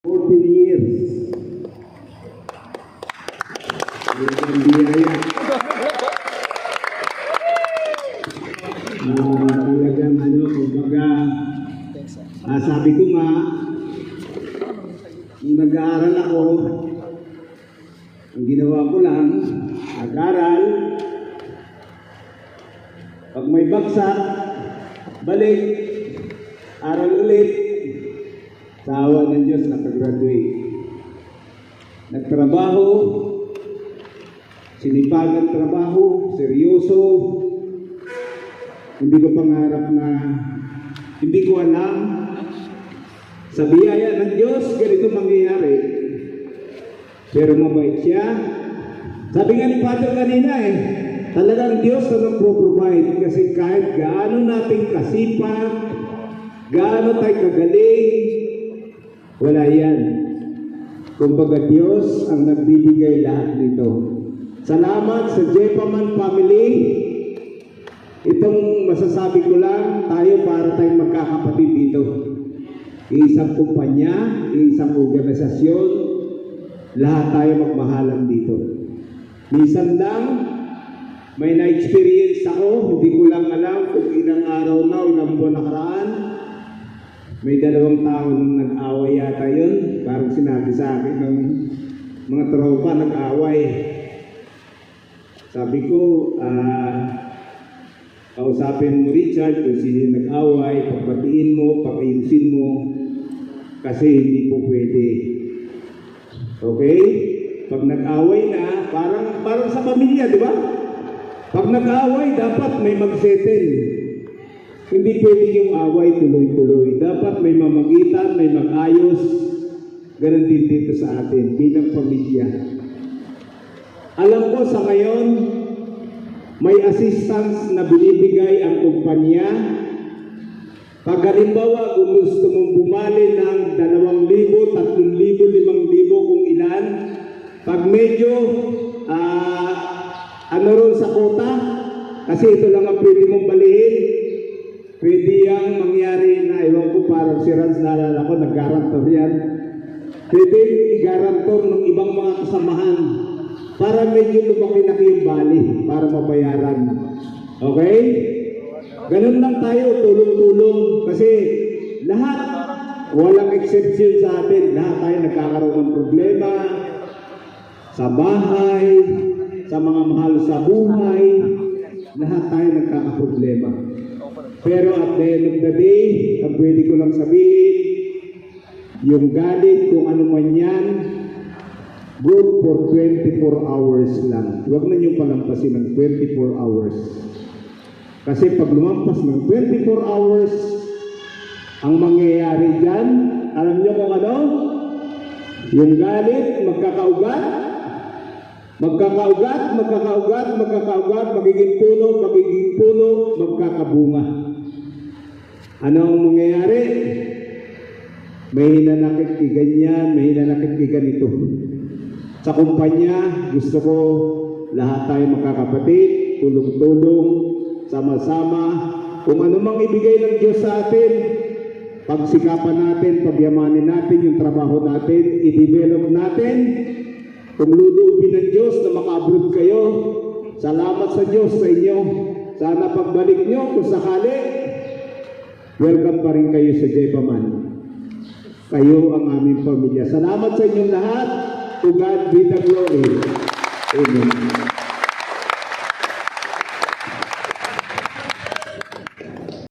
14 years. Biyaya. Ah, talagang ano, kumbaga, ah, sabi ko nga, nung nag-aaral ako, ang ginawa ko lang, nag-aral, pag may baksak, balik, aral ulit, sa awa ng Diyos, nakagraduate. Nagtrabaho, sinipagan trabaho, seryoso. Hindi ko pangarap na, hindi ko alam, sa biyaya ng Diyos, ganito mangyayari. Pero mabait siya. Sabi nga ni Father kanina eh, talagang Diyos na nagpo-provide kasi kahit gaano nating kasipag, gaano tayo kagaling, wala yan. Kumbaga Diyos ang nagbibigay lahat nito. Salamat sa Jepaman family. Itong masasabi ko lang, tayo para tayong magkakapatid dito. Isang kumpanya, isang organisasyon, lahat tayo magmahalan dito. Minsan lang, may na-experience ako, hindi ko lang alam kung ilang araw na, ilang buwan nakaraan, may dalawang tao nang nag-away yata yun. Parang sinabi sa akin ng mga tropa nag-away. Sabi ko, ah, kausapin mo Richard kung sino nag-away, pagbatiin mo, pakayusin mo, kasi hindi po pwede. Okay? Pag nag-away na, parang, parang sa pamilya, di ba? Pag nag-away, dapat may mag-settle. Hindi pwede yung away tuloy-tuloy. Dapat may mamagitan, may mag-ayos. Ganon din dito sa atin, bilang pamilya. Alam ko sa ngayon, may assistance na binibigay ang kumpanya. Pag halimbawa, gusto mong bumali ng 2,000, 3,000, 5,000 kung ilan, pag medyo ah, ano ron sa kota, kasi ito lang ang pwede mong balihin, Pwede yang mangyari na, ewan ko parang si Rans naalala ko, nag-garantor yan. Pwede i-garantor ng ibang mga kasamahan para medyo lumaki-laki yung bali para mabayaran. Okay? Ganun lang tayo, tulong-tulong. Kasi lahat, walang exception sa atin. Lahat tayo nagkakaroon ng problema sa bahay, sa mga mahal sa buhay. Lahat tayo nagkakaproblema. Pero at the end of the day, ang pwede ko lang sabihin, yung galit kung ano man yan, good for 24 hours lang. Huwag na niyong palampasin ng 24 hours. Kasi pag lumampas ng 24 hours, ang mangyayari dyan, alam niyo kung ano? Yung galit, magkakaugat, magkakaugat, magkakaugat, magkakaugat, magiging puno, magiging puno, magkakabunga. Ano ang mangyayari? May hinanakit kay ganyan, may hinanakit kay ganito. Sa kumpanya, gusto ko lahat tayo makakapatid, tulong-tulong, sama-sama. Kung ano mang ibigay ng Diyos sa atin, pagsikapan natin, pagyamanin natin yung trabaho natin, i-develop natin. Kung lulubin ng Diyos na makaabot kayo, salamat sa Diyos sa inyo. Sana pagbalik nyo, kung sakali, welcome pa rin kayo sa Jepaman. Kayo ang aming pamilya. Salamat sa inyong lahat. To God be the glory. Amen.